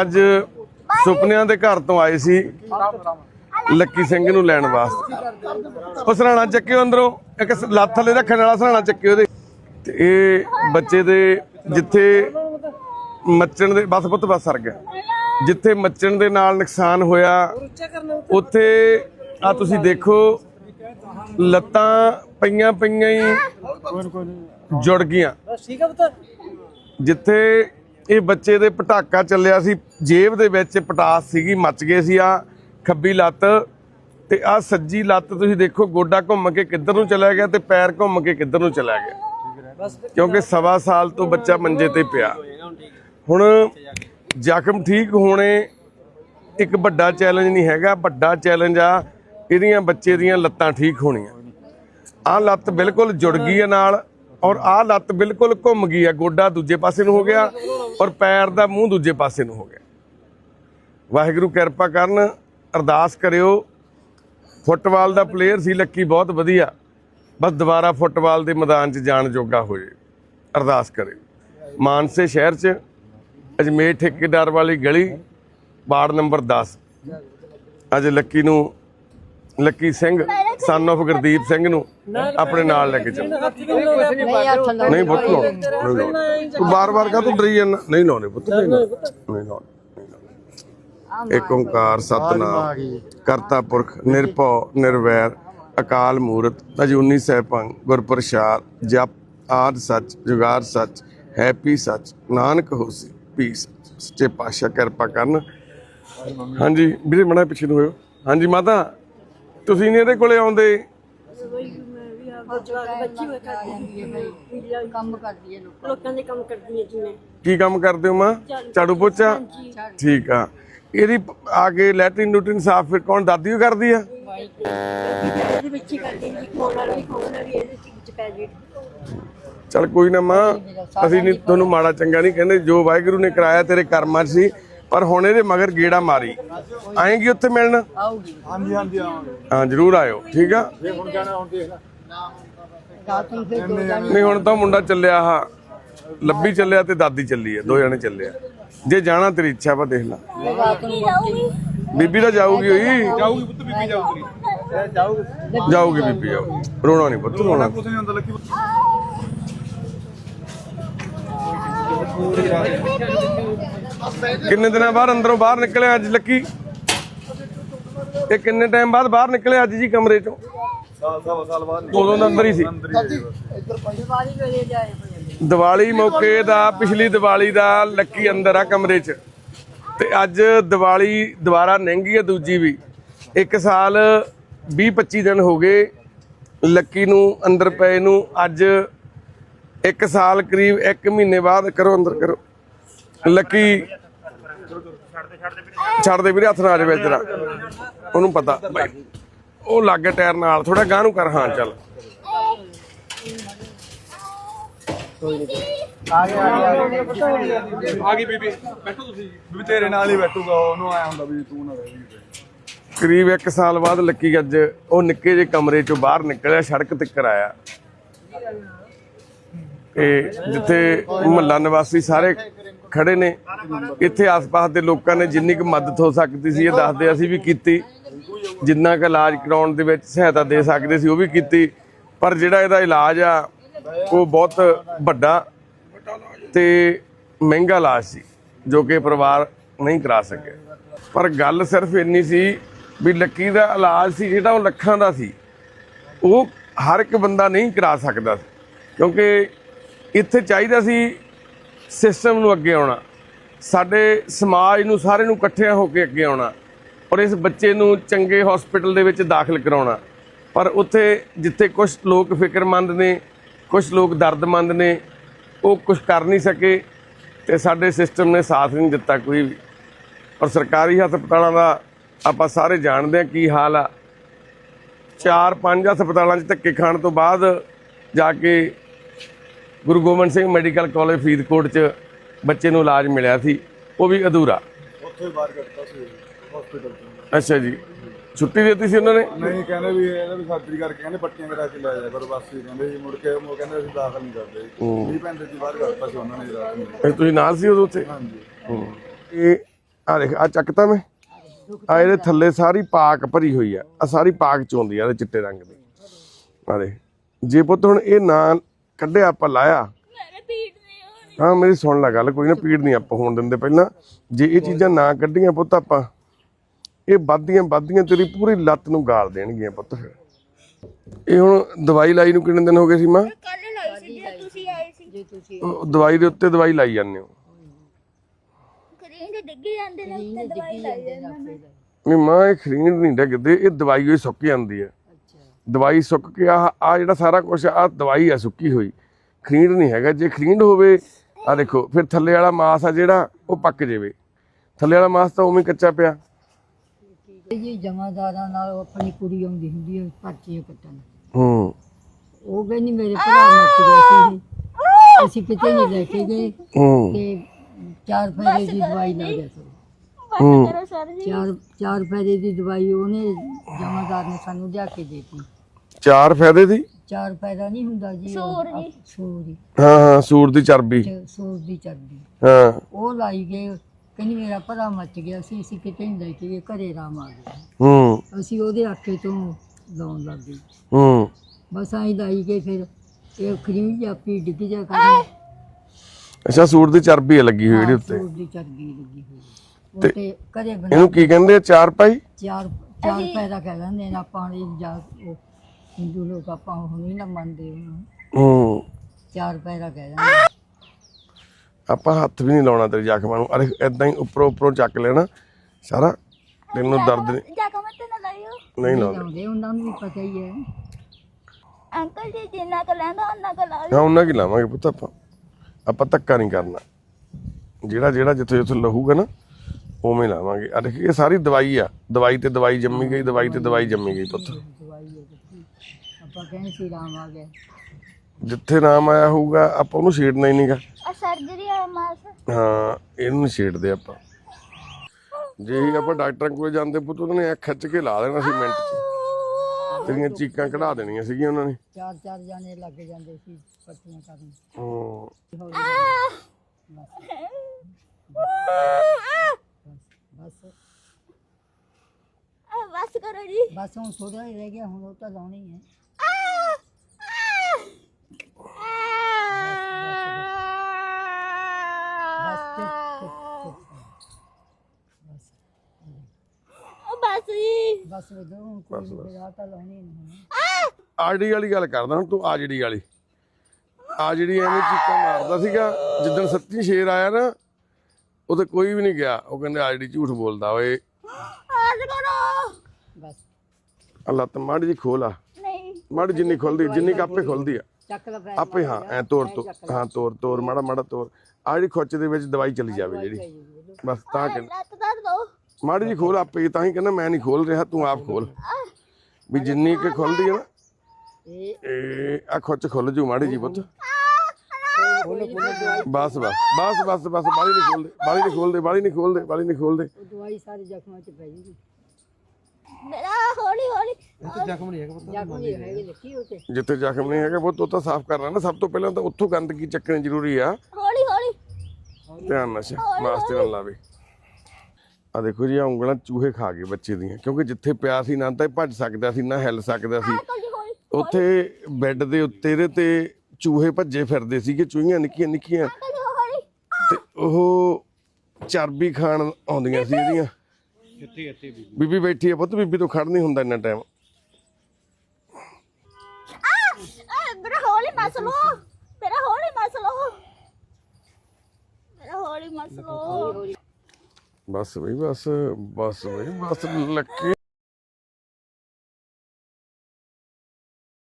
ਅੱਜ ਸੁਪਨਿਆਂ ਦੇ ਘਰ ਤੋਂ ਆਏ ਸੀ ਲੱਕੀ ਸਿੰਘ ਨੂੰ ਲੈਣ ਵਾਸਤੇ। ਉਹ ਸਰਾਣਾ ਚੱਕਿਓ ਅੰਦਰੋਂ ਇੱਕ ਲੱਤ ਥੱਲੇ ਰੱਖਣ ਵਾਲਾ ਸਰਾਣਾ ਚੱਕਿਓ ਉਹਦੇ। ਤੇ ਇਹ ਬੱਚੇ ਦੇ ਜਿੱਥੇ ਮੱਚਣ ਦੇ ਬਸ ਪੁੱਤ ਬਸ ਸਰ ਗਿਆ। ਜਿੱਥੇ ਮੱਚਣ ਦੇ ਨਾਲ ਨੁਕਸਾਨ ਹੋਇਆ ਉੱਥੇ ਆ ਤੁਸੀਂ ਦੇਖੋ ਲੱਤਾਂ ਪਈਆਂ ਪਈਆਂ ਹੀ ਜੁੜ ਗਈਆਂ। ਜਿੱਥੇ ਇਹ ਬੱਚੇ ਦੇ ਪਟਾਕਾ ਚੱਲਿਆ ਸੀ, ਜੇਬ ਦੇ ਵਿੱਚ ਪਟਾਸ ਸੀਗੀ, ਮੱਚ ਗਏ ਸੀ ਆ ਖੱਬੀ ਲੱਤ ਤੇ ਆ ਸੱਜੀ ਲੱਤ ਤੁਸੀਂ ਦੇਖੋ, ਗੋਡਾ ਘੁੰਮ ਕੇ ਕਿੱਧਰ ਨੂੰ ਚਲਾ ਗਿਆ ਤੇ ਪੈਰ ਘੁੰਮ ਕੇ ਕਿੱਧਰ ਨੂੰ ਚਲਾ ਗਿਆ। ਕਿਉਂਕਿ ਸਵਾ ਸਾਲ ਤੋਂ ਬੱਚਾ ਮੰਜੇ ਤੇ ਪਿਆ। ਹੁਣ ਜ਼ਖਮ ਠੀਕ ਹੋਣੇ ਇੱਕ ਵੱਡਾ ਚੈਲੰਜ ਨਹੀਂ ਹੈਗਾ, ਵੱਡਾ ਚੈਲੰਜ ਆ, ਇਹਦੀਆਂ ਬੱਚੇ ਦੀਆਂ ਲੱਤਾਂ ਠੀਕ ਹੋਣੀਆਂ। ਆਹ ਲੱਤ ਬਿਲਕੁਲ ਜੁੜ ਗਈ ਹੈ ਨਾਲ। ਔਰ ਆਹ ਲੱਤ ਬਿਲਕੁਲ ਘੁੰਮ ਗਈ ਆ, ਗੋਡਾ ਦੂਜੇ ਪਾਸੇ ਨੂੰ ਹੋ ਗਿਆ ਔਰ ਪੈਰ ਦਾ ਮੂੰਹ ਦੂਜੇ ਪਾਸੇ ਨੂੰ ਹੋ ਗਿਆ। ਵਾਹਿਗੁਰੂ ਕਿਰਪਾ ਕਰਨ, ਅਰਦਾਸ ਕਰਿਓ। ਫੁੱਟਬਾਲ ਦਾ ਪਲੇਅਰ ਸੀ, ਲੱਕੀ ਬਹੁਤ ਵਧੀਆ। ਬਸ ਦੁਬਾਰਾ ਫੁੱਟਬਾਲ ਦੇ ਮੈਦਾਨ 'ਚ ਜਾਣ ਜੋਗਾ ਹੋਏ। ਅਰਦਾਸ ਕਰੇ ਮਾਨਸੇ ਸ਼ਹਿਰ 'ਚ ਅਜਮੇਰ ਠੇਕੇਦਾਰ ਵਾਲੀ ਗਲੀ, ਵਾਰਡ ਨੰਬਰ 10 ਅੱਜ ਲੱਕੀ ਨੂੰ, Lucky Singh son of Gurdeep Singh ਨੂੰ ਆਪਣੇ ਨਾਲ ਲੈ ਕੇ ਚੱਲ। ਨਹੀਂ ਪੁੱਤ ਲਾਉਣਾ ਨਹੀਂ ਲਾਉਣਾ ਤੂੰ ਬਾਰ-ਬਾਰ ਕਾ ਤੂੰ ਡਰੀ ਜਾਂਦਾ? ਨਹੀਂ ਲਾਉਣੇ ਪੁੱਤ ਨਹੀਂ ਲਾਉਣੇ। ਏਕ ਓੰਕਾਰ ਸਤਨਾਮ। ਕਰਤਾ ਪੁਰਖ ਨਿਰਭਉ ਨਿਰਵੈਰ ਅਕਾਲ ਮੂਰਤ ਅਜੂਨੀ ਸੈਭੰ ਗੁਰ ਪ੍ਰਸਾਦ ਜਪ ਆਦ ਸੱਚ ਜੁਗਾਰ ਸੱਚ ਹੈਪੀ ਸੱਚ ਨਾਨਕ ਹੋਸੀ ਪੀ ਸੱਚ। ਸੱਚੇ ਪਾਤਸ਼ਾਹ ਕਿਰਪਾ ਕਰਨ। ਹਾਂਜੀ ਵੀਰੇ ਮਣਾ ਪਿੱਛੇ ਨੂੰ ਹੋਇਓ। ਹਾਂਜੀ ਮਾਤਾ ਤੁਸੀਂ ਨਹੀਂ ਇਹਦੇ ਕੋਲੇ ਆਉਂਦੇ? ਕੰਮ ਕਰਦੀ ਹੈ ਲੋਕਾਂ ਦੇ ਕੰਮ ਕਰਦੀ ਹੈ ਜਿਵੇਂ ਕੀ ਕੰਮ ਕਰਦੇ ਹੋ ਮਾਂ? ਝਾੜੂ ਪੋਚਾ? ਠੀਕ ਆ। ਇਹਦੀ ਆ ਕੇ ਲੈਟਰਿਨ ਲੂਟਰਿਨ ਸਾਫ਼ ਫਿਰ ਕੌਣ ਦਾਦੀ ਉਹ ਕਰਦੀ ਆ? ਇਹਦੇ ਵਿੱਚ ਹੀ ਕਰਦੀ ਹੈ ਕੋਣ ਵੀ ਕੋਣ ਵੀ ਇਹਦੇ ਵਿੱਚ ਪੈ ਜੇ ਚਲ ਕੋਈ ਨਾ ਮਾਂ, ਅਸੀਂ ਨਹੀਂ ਤੁਹਾਨੂੰ ਮਾੜਾ ਚੰਗਾ ਨਹੀਂ ਕਹਿੰਦੇ। ਜੋ ਵਾਹਿਗੁਰੂ ਨੇ ਕਰਾਇਆ ਤੇਰੇ ਕਰਮਾਂ 'ਚ ਸੀ ਪਰ ਹੁਣ ਇਹਦੇ ਮਗਰ ਗੇੜਾ ਮਾਰੀ। ਆਏਗੀ ਉੱਥੇ ਮਿਲਣ? ਆਉਗੀ ਹਾਂਜੀ ਹਾਂਜੀ ਆਵਾਂਗੇ। ਹਾਂ ਜਰੂਰ ਆਇਓ ਠੀਕ ਆ? ਹੁਣ ਜਾਣਾ ਹੁਣ ਦੇਖ ਲੈ। ਰਾਤ ਨੂੰ ਫਿਰ ਦੋ ਨਹੀਂ ਹੁਣ ਤਾਂ ਮੁੰਡਾ ਚੱਲਿਆ ਆ ਲੱਭੀ ਚੱਲਿਆ ਤੇ ਦਾਦੀ ਚੱਲੀ ਆ ਦੋ ਜਣੇ ਚੱਲੇ ਆ। ਜੇ ਜਾਣਾ ਤੇਰੀ ਇੱਛਾ ਵਾ ਦੇਖ ਲੈ। ਬੀਬੀ ਤਾਂ ਜਾਊਗੀ ਹੋਈ। ਜਾਊਗੀ ਪੁੱਤ ਬੀਬੀ ਜਾਊਗੀ। ਜਾਊਗੀ। ਜਾਊਗੀ ਬੀਬੀ ਜਾਊ ਰੋਣਾ ਨਹੀਂ ਪੁੱਤ ਰੋਣਾ। ਕੁਝ ਨਹੀਂ ਹੁੰਦਾ ਲੱਕੀ ਪੁੱਤ। ਕਿੰਨੇ ਦਿਨਾਂ ਬਾਅਦ ਅੰਦਰੋਂ ਬਾਹਰ ਨਿਕਲਿਆ ਅੱਜ ਲੱਕੀ? ਇਹ ਕਿੰਨੇ ਟਾਈਮ ਬਾਅਦ ਬਾਹਰ ਨਿਕਲਿਆ ਅੱਜ ਜੀ ਕਮਰੇ ਚੋਂ? ਸਾਲ ਸਾਲ ਬਾਅਦ ਉਦੋਂ ਦਾ ਅੰਦਰ ਹੀ ਸੀ। ਦੀਵਾਲੀ ਮੌਕੇ ਦਾ, ਪਿਛਲੀ ਦੀਵਾਲੀ ਦਾ ਲੱਕੀ ਅੰਦਰ ਆ ਕਮਰੇ 'ਚ। ਤੇ ਅੱਜ ਦੀਵਾਲੀ ਦੁਬਾਰਾ ਲੰਘੀ ਆ ਦੂਜੀ ਵੀ। ਇੱਕ ਸਾਲ 20 25 ਦਿਨ ਹੋ ਗਏ ਲੱਕੀ ਨੂੰ ਅੰਦਰ ਪਏ ਨੂੰ। ਅੱਜ ਇੱਕ ਸਾਲ ਕਰੀਬ 1 ਮਹੀਨੇ ਬਾਅਦ ਕਰੋ ਅੰਦਰ ਕਰੋ। ਲੱਕੀ ਛੱਡ ਦੇ ਵੀਰੇ ਹੱਥ ਨਾਲ ਆ ਜਾਵੇ ਉਹਨੂੰ ਪਤਾ। ਬਾਈ ਉਹ ਲੱਗ ਟਾਇਰ ਨਾਲ ਥੋੜਾ ਗਾਂ ਨੂੰ ਕਰ। ਹਾਂ ਚੱਲ। ਆ ਗਈ ਬੀਬੀ। ਬੈਠੋ ਤੁਸੀਂ। ਬੀਬੀ ਤੇਰੇ ਨਾਲ ਹੀ ਬੈਠੂਗਾ ਉਹਨੂੰ ਆਇਆ ਹੁੰਦਾ ਵੀ ਤੂੰ ਨਾ ਰਹਿ ਕਰੀਬ 1 ਸਾਲ ਬਾਅਦ ਲੱਕੀ ਅੱਜ ਉਹ ਨਿੱਕੇ ਜਿਹੇ ਕਮਰੇ ਚੋਂ ਬਾਹਰ ਨਿਕਲਿਆ ਸੜਕ ਤੇ ਆਇਆ ਇਹ ਜਿੱਥੇ ਮੁਹੱਲਾ ਨਿਵਾਸੀ ਸਾਰੇ ਖੜੇ ਨੇ। ਇੱਥੇ ਆਸ-ਪਾਸ ਦੇ ਲੋਕਾਂ ਨੇ ਜਿੰਨੀ ਕੁ ਮਦਦ ਹੋ ਸਕਦੀ ਸੀ, ਇਹ ਦੱਸਦੇ ਅਸੀਂ ਵੀ ਕੀਤੀ। ਜਿੰਨਾ ਕੁ ਇਲਾਜ ਕਰਾਉਣ ਦੇ ਵਿੱਚ ਸਹਾਇਤਾ ਦੇ ਸਕਦੇ ਸੀ, ਉਹ ਵੀ ਕੀਤੀ। ਪਰ ਜਿਹੜਾ ਇਹਦਾ ਇਲਾਜ ਆ, ਉਹ ਬਹੁਤ ਵੱਡਾ ਤੇ ਮਹਿੰਗਾ ਇਲਾਜ ਸੀ, ਜੋ ਕਿ ਪਰਿਵਾਰ ਨਹੀਂ ਕਰਾ ਸਕਿਆ। ਪਰ ਗੱਲ ਸਿਰਫ ਇੰਨੀ ਸੀ ਵੀ ਲੱਕੀ ਦਾ ਇਲਾਜ ਸੀ, ਜਿਹੜਾ ਉਹ ਲੱਖਾਂ ਦਾ ਸੀ, ਉਹ ਹਰ ਇੱਕ ਬੰਦਾ ਨਹੀਂ ਕਰਾ ਸਕਦਾ ਕਿਉਂਕਿ ਇੱਥੇ ਚਾਹੀਦਾ ਸੀ ਸਿਸਟਮ ਨੂੰ ਅੱਗੇ ਆਉਣਾ। ਸਾਡੇ ਸਮਾਜ ਨੂੰ ਸਾਰੇ ਨੂੰ ਇਕੱਠਿਆਂ ਹੋ ਕੇ ਅੱਗੇ ਆਉਣਾ। ਔਰ ਇਸ ਬੱਚੇ ਨੂੰ ਚੰਗੇ ਹਸਪੀਟਲ ਦੇ ਵਿੱਚ ਦਾਖਲ ਕਰਾਉਣਾ। ਪਰ ਉੱਥੇ ਜਿੱਥੇ ਕੁਝ ਲੋਕ ਫਿਕਰਮੰਦ ਨੇ ਕੁਝ ਲੋਕ ਦਰਦਮੰਦ ਨੇ, ਉਹ ਕੁਝ ਕਰ ਨਹੀਂ ਸਕੇ, ਤੇ ਸਾਡੇ ਸਿਸਟਮ ਨੇ ਸਾਥ ਨਹੀਂ ਦਿੱਤਾ ਕੋਈ ਵੀ। ਔਰ ਸਰਕਾਰੀ ਹਸਪਤਾਲਾਂ ਦਾ ਆਪਾਂ ਸਾਰੇ ਜਾਣਦੇ ਹਾਂ ਕੀ ਹਾਲ ਆ। ਚਾਰ ਪੰਜ ਹਸਪਤਾਲਾਂ 'ਚ ਧੱਕੇ ਖਾਣ ਤੋਂ ਬਾਅਦ ਜਾ ਕੇ ਗੁਰੂ ਗੋਬਿੰਦ ਸਿੰਘ ਮੈਡੀਕਲ ਕਾਲਜ ਫਰੀਦਕੋਟ 'ਚ ਬੱਚੇ ਨੂੰ ਇਲਾਜ ਮਿਲਿਆ ਸੀ ਉਹ ਵੀ ਅਧੂਰਾ। ਉੱਥੇ ਬਾਹਰ ਕੱਢਤਾ ਸੀ ਹਸਪੀਟਲ ਤੋਂ। ਅੱਛਾ ਜੀ। ਛੁੱਟੀ ਦਿੱਤੀ ਸੀ ਉਹਨਾਂ ਨੇ? ਨਹੀਂ ਕਹਿੰਦੇ ਵੀ ਇਹਦਾ ਵੀ ਸਰਜਰੀ ਕਰਕੇ ਕਹਿੰਦੇ ਪੱਟੀਆਂ ਕਰਾ ਕੇ ਲੈ ਜਾ ਕਰੋ ਬਸ ਹੀ ਕਹਿੰਦੇ ਜੀ ਮੁੜ ਕੇ ਉਹ ਕਹਿੰਦੇ ਅਸੀਂ ਦਾਖਲ ਨਹੀਂ ਕਰਦੇ। ਵੀਹ ਪੈਂਦੇ ਦੀ ਬਾਹਰ ਕੱਢਤਾ ਸੀ ਉਹਨਾਂ ਨੇ ਰਾਤ ਨੂੰ ਤੁਸੀਂ ਨਾਲ ਸੀ ਉਦੋਂ ਉੱਥੇ? ਹਾਂਜੀ। ਇਹ ਆ ਦੇਖ ਆ ਚੱਕਤਾ ਮੈਂ। ਆ ਇਹਦੇ ਥੱਲੇ ਸਾਰੀ ਪਾਕ ਭਰੀ ਹੋਈ ਆ। ਆ ਸਾਰੀ ਪਾਕ ਚੋਂਦੀ ਆ ਇਹਦੇ ਚਿੱਟੇ ਰੰਗ ਦੀ। ਆ ਦੇਖ। ਜੇ ਪੁੱਤ ਹੁਣ ਇਹ ਨਾ ਕੱਢਿਆ ਆਪਾਂ ਲਾਇਆ। ਹਾਂ ਮੇਰੀ ਸੁਣ ਲੈ ਗੱਲ ਕੋਈ ਨਾ ਪੀੜ ਨਹੀਂ ਆਪਾਂ ਹੋਣ ਦਿੰਦੇ ਪਹਿਲਾਂ। ਜੇ ਇਹ ਚੀਜ਼ਾਂ ਨਾ ਕੱਢੀਆਂ ਪੁੱਤ ਆਪਾਂ ਇਹ ਵੱਧਦੀਆਂ ਵੱਧਦੀਆਂ ਤੇਰੀ ਪੂਰੀ ਲੱਤ ਨੂੰ ਗਾਲ ਦੇਣਗੀਆਂ ਪੁੱਤ ਫਿਰ। ਇਹ ਹੁਣ ਦਵਾਈ ਲਾਈ ਨੂੰ ਕਿੰਨੇ ਦਿਨ ਹੋ ਗਏ ਸੀ ਮਾਂ? ਕੱਲ ਲਾਈ ਸੀ ਜੇ ਤੁਸੀਂ ਆਏ ਸੀ। ਜੇ ਤੁਸੀਂ ਉਹ ਦਵਾਈ ਦੇ ਉੱਤੇ ਦਵਾਈ ਲਾਈ ਜਾਂਦੇ ਹੋ। ਕਰੀਂ ਦੇ ਡਿੱਗੇ ਜਾਂਦੇ ਨੇ ਉੱਤੇ ਦਵਾਈ ਲਾਈ ਜਾਂਦੇ ਨੇ। ਨਹੀਂ ਮਾਂ ਇਹ ਖਰੀਦ ਨਹੀਂ ਡਿੱਗਦੇ ਇਹ ਦਵਾਈ ਹੋਈ ਸੁੱਕ ਜਾਂਦੀ ਹੈ। ਦਵਾਈ ਸੁੱਕ ਕੇ ਆ ਆ ਜਿਹੜਾ ਸਾਰਾ ਕੁਝ ਆ ਦਵਾਈ ਆ ਸੁੱਕੀ ਹੋਈ। ਖਰੀਦ ਨਹੀਂ ਹੈਗਾ। ਜੇ ਖਰੀਦ ਹੋਵੇ ਆ ਦੇਖੋ ਫਿਰ ਥੱਲੇ ਵਾਲਾ ਮਾਸ ਆ ਜਿਹੜਾ ਉਹ ਪੱਕ ਜਾਵੇ। ਥੱਲੇ ਵਾਲਾ ਮਾਸ ਤਾਂ ਉਵੇਂ ਕੱਚਾ ਪਿਆ। ਇਹ ਜੀ ਜਮਾਦਾਰਾਂ ਨਾਲ ਆਪਣੀ ਕੁੜੀ ਆਉਂਦੀ ਹੁੰਦੀ ਹੈ ਪਰਚੀਆਂ ਕੱਟਣ। ਹੂੰ। ਉਹ ਕਹਿੰਦੀ ਮੇਰੇ ਭਰਾ ਮੱਚ ਗਏ ਸੀ ਅਸੀਂ ਕਿਤੇ ਨਹੀਂ ਲੈ ਕੇ ਗਏ। ਤੇ ਚਾਰ ਫਾਇਦੇ ਦੀ ਦਵਾਈ ਲਾ ਗਿਆ ਸੀ। ਚਾਰ ਚਾਰ ਫਾਇਦੇ ਦੀ ਦਵਾਈ ਉਹਨੇ ਜਮਾਦਾਰ ਨੇ ਸਾਨੂੰ ਲਿਆ ਕੇ ਦੇਤੀ। ਚਾਰ ਫਾਇਦੇ ਦੀ? ਚਾਰ ਫਾਇਦਾ ਨਹੀਂ ਹੁੰਦਾ ਜੀ ਸੂਰ ਜੀ। ਆਪ- ਸੂਰ ਦੀ ਹਾਂ ਹਾਂ ਸੂਰ ਦੀ ਚਰਬੀ। ਸੂਰ ਦੀ ਚਰਬੀ। ਹਾਂ। ਉਹ ਲਾਈ ਗਏ ਕਹਿੰਦੀ ਮੇਰਾ ਭਰਾ ਮੱਚ ਗਿਆ ਸੀ ਅਸੀਂ ਕਿਤੇ ਨਹੀਂ ਲੈ ਕੇ ਗਏ ਘਰੇ ਰਾਮ ਆ ਗਿਆ। ਹੂੰ। ਅਸੀਂ ਉਹਦੇ ਆਖੇ ਤੋਂ ਲਾਉਣ ਲੱਗ ਗਏ। ਹੂੰ। ਬਸ ਆਈ ਲਾਈ ਗਏ ਫਿਰ ਇਹ ਖਰੀਦ ਜਾਪੀ ਡਿੱਗ ਜਾ ਕਰ। ਅੱਛਾ ਸੂਰ ਦੀ ਚਰਬੀ ਹੈ ਲੱਗੀ ਹੋਈ ਜਿਹੜੀ ਉੱਤੇ। ਸੂਰ ਦੀ ਚਰਬੀ ਲੱਗੀ ਹੋਈ ਉਹ ਤੇ ਘਰੇ ਬਣਾ ਇਹਨੂੰ ਕੀ ਕਹਿੰਦੇ ਆ? ਚਾਰ ਪਾਈ? ਚਾਰ ਚਾਰ ਪੈਦਾ ਕਹਿ ਲੈਂਦੇ ਨੇ ਆਪਾਂ ਇਹ ਜਾ ਉਹ ਹਿੰਦੂ ਲੋਕ ਆਪਾਂ ਉਹ ਨਹੀਂ ਨਾ ਮੰਨਦੇ ਉਹਨੂੰ ਹੂੰ। ਚਾਰ ਪੈਦਾ ਕਹਿ ਦਿੰਦੇ ਆਪਾਂ ਹੱਥ ਵੀ ਨਹੀਂ ਲਾਉਣਾ ਤੇਰੇ ਜ਼ਖਮਾਂ ਨੂੰ। ਅਰੇ ਇਦਾਂ ਹੀ ਉੱਪਰੋਂ ਉੱਪਰੋਂ ਚੱਕ ਲੈਣਾ। ਸਾਰਾ ਤੈਨੂੰ ਦਰਦ ਨਹੀਂ। ਜਾ ਕੇ ਮਤ ਨਾ ਲਾਇਓ। ਨਹੀਂ ਲਾਉਂਦੇ। ਲਾਉਂਦੇ ਉਹਨਾਂ ਨੂੰ ਵੀ ਪਤਾ ਹੀ ਹੈ। ਅੰਕਲ ਜੀ ਜਿੰਨਾ ਕ ਲੈਂਦਾ ਉਹਨਾਂ ਕ ਲਾਇਓ ਹਾਂ ਉਹਨਾਂ ਕੀ ਲਾਵਾਂਗੇ ਪੁੱਤ ਆਪਾਂ। ਆਪਾਂ ਧੱਕਾ ਨਹੀਂ ਕਰਨਾ। ਜਿਹੜਾ ਜਿਹੜਾ ਜਿੱਥੇ ਜਿੱਥੇ ਲਹੂਗਾ ਨਾ ਉਵੇਂ ਲਾਵਾਂਗੇ। ਆ ਦੇਖ ਇਹ ਸਾਰੀ ਦਵਾਈ ਆ। ਦਵਾਈ ਤੇ ਦਵਾਈ ਜੰਮੀ ਗਈ ਦਵਾਈ ਤੇ ਦਵਾਈ ਜੰਮੀ ਗਈ ਪੁੱਤ। ਦਵਾਈ ਹੈ। ਆਪਾਂ ਕਹਿੰਦੇ ਸੀ ਰਾਮ ਆ ਗਿਆ। ਜਿੱਥੇ ਨਾਮ ਆਇਆ ਹੋਊਗਾ ਆਪਾਂ ਉਹਨੂੰ ਛੇੜਨਾ ਹੀ ਨਹੀਂਗਾ ਆ ਸਰਜਰੀ ਆ ਮਾਸ। ਹਾਂ ਇਹਨੂੰ ਨੀ ਛੇੜਦੇ ਆਪਾਂ। ਜੇ ਹੀ ਆਪਾਂ ਡਾਕਟਰਾਂ ਕੋਲ ਜਾਂਦੇ ਪੁੱਤ ਉਹਨਾਂ ਨੇ ਇਹ ਖਿੱਚ ਕੇ ਲਾ ਦੇਣਾ ਸੀ ਮਿੰਟ 'ਚ। ਤੇਰੀਆਂ ਚੀਕਾਂ ਕਢਾ ਦੇਣੀਆਂ ਸੀਗੀਆਂ ਉਹਨਾਂ ਨੇ। ਚਾਰ ਚਾਰ ਜਾਣੇ ਲੱਗ ਜਾਂਦੇ ਸੀ ਪੱਟੀਆਂ ਕਰਨ। ਹੂੰ। ਬਸ। ਆ ਬਸ ਕਰੋ ਜੀ। ਬਸ ਹੁਣ ਥੋੜਾ ਹੀ ਰਹਿ ਗਿਆ ਹੁਣ ਉਹ ਤਾਂ ਲਾਉਣੀ ਹੈ। ਬਸ ਕੋਈ ਤਾਂ ਲਾਉਣੀ ਨਹੀਂ ਵਾਲੀ ਗੱਲ ਕਰਦਾ ਹੁਣ ਤੂੰ ਆ ਜਿਹੜੀ ਵਾਲੀ। ਆ ਜਿਹੜੀ ਐਵੇਂ ਚੀਕਾਂ ਮਾਰਦਾ ਸੀਗਾ ਜਿੱਦਣ ਸੱਚੀ ਸ਼ੇਰ ਆਇਆ ਨਾ ਉਹ ਤੇ ਕੋਈ ਵੀ ਨਹੀਂ ਗਿਆ। ਉਹ ਕਹਿੰਦੇ ਆ ਜਿਹੜੀ ਝੂਠ ਬੋਲਦਾ ਓਏ। ਬਸ ਆ ਲੱਤ ਮਾੜੀ ਜੀ ਖੋਲ ਮਾੜੀ ਜਿੰਨੀ ਖੁੱਲਦੀ ਜਿੰਨੀ ਕੁ ਆਪੇ ਖੁੱਲਦੀ ਆ। ਚੱਕ ਆਪੇ ਹਾਂ ਐ ਤੋੜ ਤੋ ਹਾਂ ਤੋੜ ਤੋੜ ਮਾੜਾ ਮਾੜਾ ਤੋੜ ਆ ਜਿਹੜੀ ਖੁੱਚ ਦੇ ਵਿੱਚ ਦਵਾਈ ਚਲੀ ਜਾਵੇ ਜਿਹੜੀ। ਬਸ ਤਾਂ ਕਿ ਲੱਤ ਦੱਸ ਦੋ। ਮਾੜੀ ਜੀ ਖੋਲ ਆਪੇ ਤਾਂ ਹੀ ਕਹਿੰਦਾ ਮੈਂ ਨਹੀਂ ਖੋਲ ਰਿਹਾ ਤੂੰ ਆਪ ਖੋਲ। ਵੀ ਜਿੰਨੀ ਕਿ ਖੁੱਲਦੀ ਹੈ ਨਾ। ਇਹ ਇਹ ਆ ਖੁੱਚ ਖੁੱਲ ਜੂ ਮਾੜੀ ਜੀ ਪੁੱਤ। ਬਸ ਬਸ ਬਸ ਬਸ ਬਸ ਬਾਲੀ ਨਹੀਂ ਖੋਲਦੇ ਬਾਲੀ ਨਹੀਂ ਖੋਲਦੇ ਬਾਲੀ ਨਹੀਂ ਖੋਲਦੇ ਬਾਲੀ ਨਹੀਂ ਖੋਲਦੇ। ਦਵਾਈ ਸਾਰੇ ਜ਼ਖਮਾਂ 'ਚ ਪੈ ਜੂਗੀ। ਮੇਰਾ ਹੌਲੀ ਹੌਲੀ ਜ਼ਖਮ ਨਹੀਂ ਹੈਗੇ ਦੇਖੀ ਉਹ ਤੇ ਜਿੱਥੇ ਜ਼ਖਮ ਨਹੀਂ ਹੈਗਾ ਬਹੁਤ ਉਹ ਤਾਂ ਸਾਫ਼ ਕਰਨਾ ਨਾ ਸਭ ਤੋਂ ਪਹਿਲਾਂ ਤਾਂ ਉੱਥੋਂ ਗੰਦਗੀ ਚੱਕਣੀ ਜ਼ਰੂਰੀ ਆ। ਹੌਲੀ ਹੌਲੀ। ਧਿਆਨ ਨਾਲ ਸੇ ਮਾਸਤੇ ਨਾਲ ਲਾਵੇ। ਆ ਦੇਖੋ ਜੀ ਆ ਉਂਗਲਾਂ ਚੂਹੇ ਖਾ ਗਏ ਬੱਚੇ ਦੀਆਂ ਕਿਉਂਕਿ ਜਿੱਥੇ ਪਿਆ ਸੀ ਨਾ ਤਾਂ ਇਹ ਭੱਜ ਸਕਦਾ ਸੀ ਨਾ ਹਿੱਲ ਸਕਦਾ ਸੀ। ਉੱਥੇ ਬੈੱਡ ਦੇ ਉੱਤੇ ਇਹਦੇ ਤੇ ਚੂਹੇ ਭੱਜੇ ਫਿਰਦੇ ਸੀਗੇ ਚੂਹੀਆਂ ਨਿੱਕੀਆਂ ਨਿੱਕੀਆਂ। ਤੇ ਉਹ ਚਰਬੀ ਖਾਣ ਆਉਂਦੀਆਂ ਸੀ ਇਹਦੀਆਂ। ਕਿੱਥੇ ਇੱਥੇ ਵੀ ਬੀਬੀ। ਬੈਠੀ ਹੈ ਪੁੱਤ ਬੀਬੀ ਤੋਂ ਖੜ ਨਹੀਂ ਹੁੰਦਾ ਇੰਨਾ ਟਾਈਮ ਆ ਮੇਰਾ ਹੌਲੀ ਮਸ ਲੋ ਮੇਰਾ ਹੌਲੀ ਮਸ ਲੋ ਮੇਰਾ ਹੌਲੀ ਮਸ ਲੋ ਬਸ ਬਈ ਬਸ ਬਸ ਬਈ ਬਸ ਲੱਕੀ।